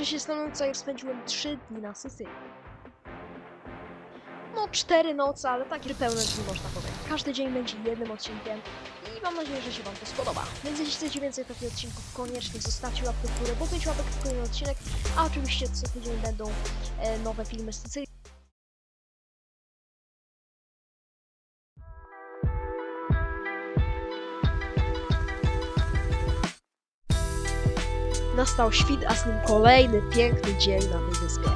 Jestem Luca i spędziłem 3 dni na Sycylii. No, 4 noce, ale takie pełne dni można powiedzieć. Każdy dzień będzie jednym odcinkiem i mam nadzieję, że się Wam to spodoba. Więc jeśli chcecie więcej takich odcinków, koniecznie zostawcie łapkę w górę, bo 5 łapek to kolejny odcinek, a oczywiście co tydzień będą e, nowe filmy z Sycylii. Nastał świt, a z nim kolejny piękny dzień na tej wyspie.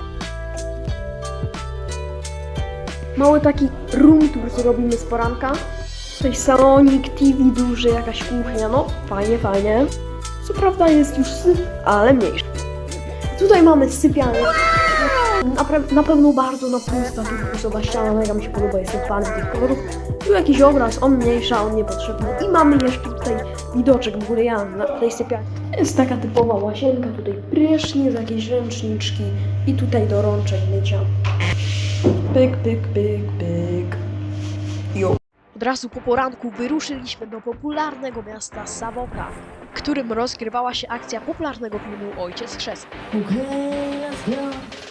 Mały taki room tour zrobimy z poranka. Tutaj salonik, TV duży, jakaś kuchnia, no fajnie, fajnie. Co prawda jest już syp, ale mniejszy. Tutaj mamy sypialnię. Na, na pewno bardzo na pusta, turkusowa ściana, mega mi się podoba, jestem fanem tych kolorów. Tu jakiś obraz, on mniejsza, on niepotrzebny. I mamy jeszcze tutaj widoczek w ogóle ja na tej sypialni. Jest taka typowa łazienka, tutaj prysznic, jakieś ręczniczki i tutaj do rączek mycia. Pyk, pyk, pyk, pyk. Jo. Od razu po poranku wyruszyliśmy do popularnego miasta Savoka, w którym rozgrywała się akcja popularnego filmu Ojciec Chrzestny. Okay,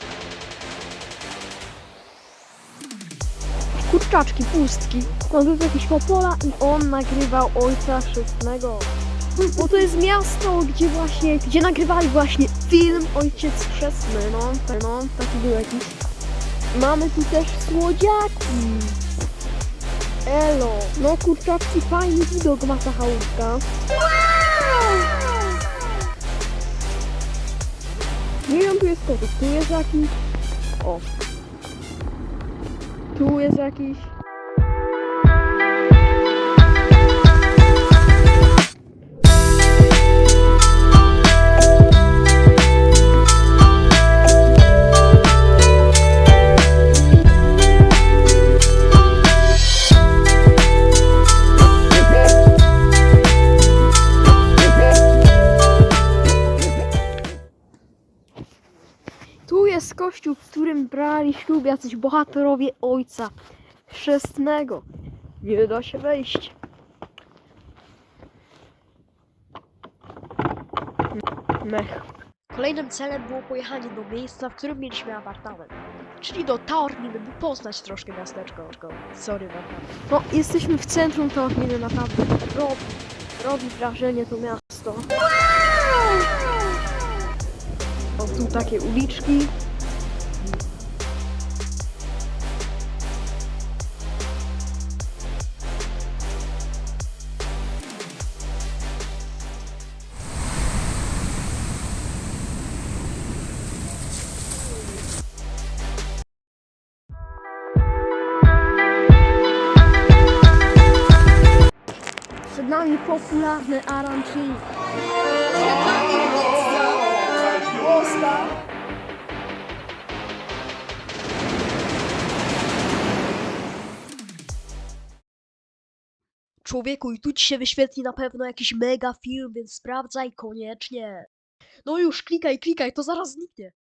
Kurczaczki, pustki. No był jakiś popola i on nagrywał Ojca Chrzestnego. Bo to jest miasto, gdzie właśnie, gdzie nagrywali właśnie film Ojciec Chrzestny, no, no, taki był jakiś. Mamy tu też słodziaki. Elo, no kurczaczki, fajny widok ma ta chałupka. Nie wiem, tu jest kotów, tu jest jakiś... O. Tu jest kościół, w którym brali ślub jacyś bohaterowie ojca chrzestnego. Nie da się wejść. Mech. Kolejnym celem było pojechanie do miejsca, w którym mieliśmy apartament. Czyli do Taorminy, by poznać troszkę miasteczko. Sorry, naprawdę. No, jesteśmy w centrum Taorminy, naprawdę. Robi, robi wrażenie to miasto. O, tu takie uliczki. Przed nami popularny arancini. Człowieku, i tu ci się wyświetli na pewno jakiś mega film, więc sprawdzaj koniecznie. No już, klikaj, klikaj, to zaraz zniknie.